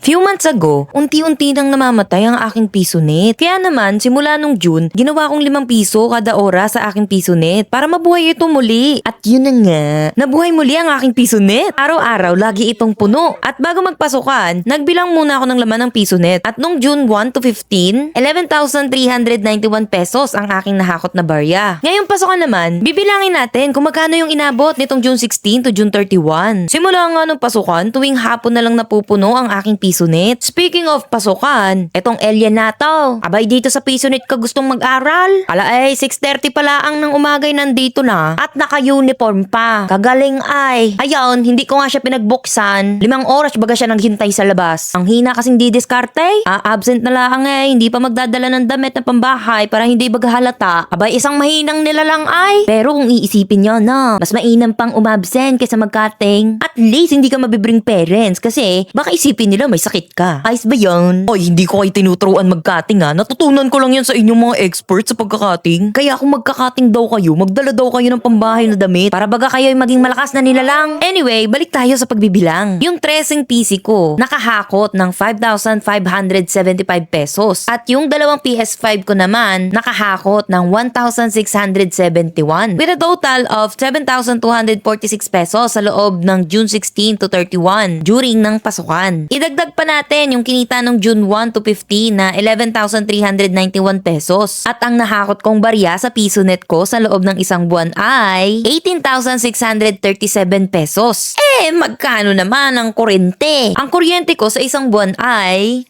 Few months ago, unti-unti nang namamatay ang aking piso net. Kaya naman, simula nung June, ginawa kong 5 piso kada oras sa aking piso net para mabuhay ito muli. At yun na nga, nabuhay muli ang aking piso net. Araw-araw, lagi itong puno. At bago magpasukan, nagbilang muna ako ng laman ng piso net. At nung June 1 to 15, 11,391 pesos ang aking nahakot na barya. Ngayong pasukan naman, bibilangin natin kung magkano yung inabot nitong June 16 to June 31. Simula nga nung pasukan, tuwing hapon na lang napupuno ang aking piso net. Speaking of pasukan, etong alien na to. Abay dito sa piso net ka gustong mag-aral? Ala ay, 6.30 pala ang ng umagay nandito na at naka-uniform pa. Kagaling ay. Ayun, hindi ko nga siya pinagbuksan. Limang oras baga siya naghintay sa labas. Ang hina kasing didiskarte. Ah, absent na lang eh. Hindi pa magdadala ng damit na pambahay para hindi baga halata. Abay, isang mahinang nila lang ay. Pero kung iisipin nyo na, mas mainam pang umabsent kaysa magkating. At least hindi ka mabibring parents kasi baka isipin nila may sakit ka. Ayos ba yun? Ay, hindi ko kayo tinuturuan magkating ha. Natutunan ko lang yan sa inyong mga experts sa pagkakating. Kaya kung magkakating daw kayo, magdala daw kayo ng pambahay na damit para baga kayo ay maging malakas na nila lang. Anyway, balik tayo sa pagbibilang. Yung tracing PC ko, nakahakot ng 5,575 pesos. At yung dalawang PS5 ko naman, nakahakot ng 1,671. With a total of 7,246 pesos sa loob ng June 16 to 31 during ng pasukan. Idagdag pa natin yung kinita ng June 1 to 15 na 11,391 pesos. At ang nahakot kong barya sa piso net ko sa loob ng isang buwan ay 18,637 pesos. Eh, magkano naman ang kuryente? Ang kuryente ko sa isang buwan ay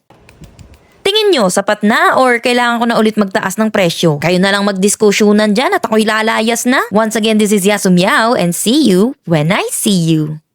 Tingin nyo, sapat na or kailangan ko na ulit magtaas ng presyo? Kayo na lang magdiskusyonan dyan at ako'y lalayas na. Once again, this is Yasumiao and see you when I see you.